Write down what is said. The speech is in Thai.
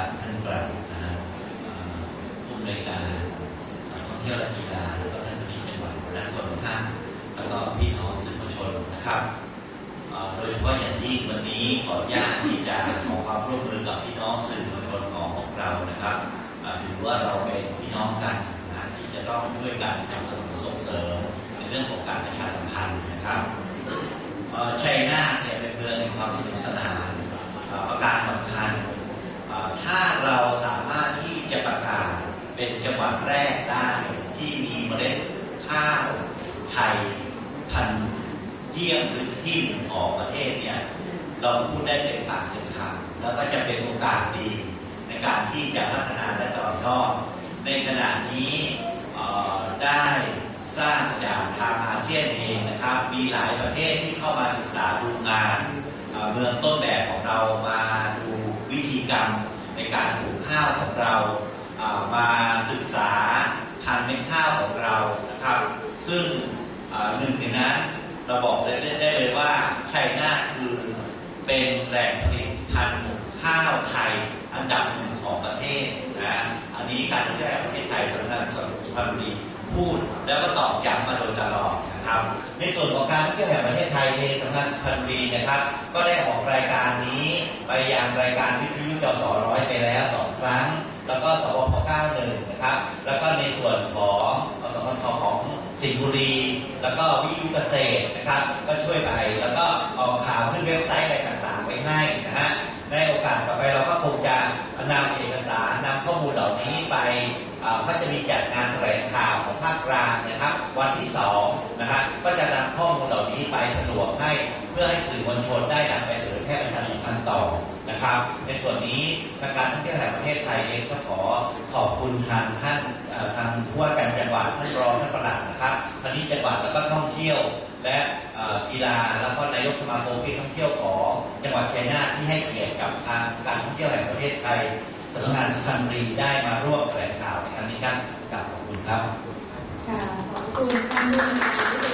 ับท่านประหลัดนะฮะเอ่อผู้อำนวยการท่องเที่ยวและกีฬาแล้วก็ท่านผู้นี้จังหวัดและส่วนท่านแล้วก็พี่น้องสื่อมวลชนนะครับโดยเฉพาะอย่างยิ่งวันนี้ขออนุญาตที่จะขอความร่วมมือกับพี่น้องสื่อมวลชนของพวกเรานะครับถือว่าเราเป็นพี่น้องกันนะที่จะต้องช่วยกันสนับสนุนส่งเสริมในเรื่องของการประชาสัมพันธ์นะครับเอ่ เป็นจังหวัดแรกได้ที่มีเมล็ดข้าวไทยพันธุ์เยี่ยมหรือที่หนึ่งของประเทศเนี่ยเราพูดได้เต็มปากเต็มคำแล้วก็จะเป็นโอกาสดีในการที่จะพัฒนาและต่อยอดในขณะนี้ได้สร้างจากทางอาเซียนเองนะครับ มีหลายประเทศที่เข้ามาศึกษาดูงานเมืองต้นแบบของเรามาดูวิธีกรรมในการปลูกข้าวของเรา มาศึกษาพันธุ์เม็ดข้าวของเรานะครับ ซึ่งหนึ่งในนั้นเราบอกได้ได้เลยว่าไชัยนาคือเป็นแหล่งผลิตพันธุ์ข้าวไทยอันดับหนึ่งของประเทศนะอันนี้การท่องเที่ยวแห่งประเทศไทยสำนักงานสุพรรณบุรีพูดแล้วก็ตอบย้ำมาโดยตลอดนะครับ ในส่วนของการท่องเที่ยวแห่งประเทศไทยเองสำนักงานสุพรรณบุรีนะครับ ก็ได้ออกรายการนี้ไปยังรายการวิทยุจสร้อยไปแล้วสองครั้ง แล้วก็สวพ91นะครับ แล้วก็ในส่วนของสพทของสิงห์บุรี แล้วก็วิทยุเกษตรนะครับ ก็ช่วยไปแล้วก็ออกข่าวขึ้นเว็บไซต์อะไรต่างๆไว้ให้นะฮะในโอกาสต่อไปเราก็คงจะนำเอกสารนำข้อมูลเหล่านี้ไปเอ่อก็จะมีจัดงานแถลงข่าวของภาคกลางนะครับ วันที่สอง วกให้เพื่อให้สื่อมวลชนได้นำไปเผยแพร่ประชาสัมพันธ์ต่อนะครับ ในส่วนนี้ทางการท่องเที่ยวแห่งประเทศไทยเองก็ขอขอบคุณทางท่านทางผู้ว่าการจังหวัดท่านรองท่านประหลัดนะครับพาณิชย์จังหวัดแล้วก็ท่องเที่ยวและกีฬาแล้วก็นายกสมาคมที่ท่องเที่ยวของจังหวัดชัยนาทที่ให้เกียรติกับทางการท่องเที่ยวแห่งประเทศไทยสำนักงานสุพรรณบุรีได้มาร่วมแถลงข่าวในครั้งนี้ครับกราบขอบคุณครับค่ะขอบคุณท่านผู้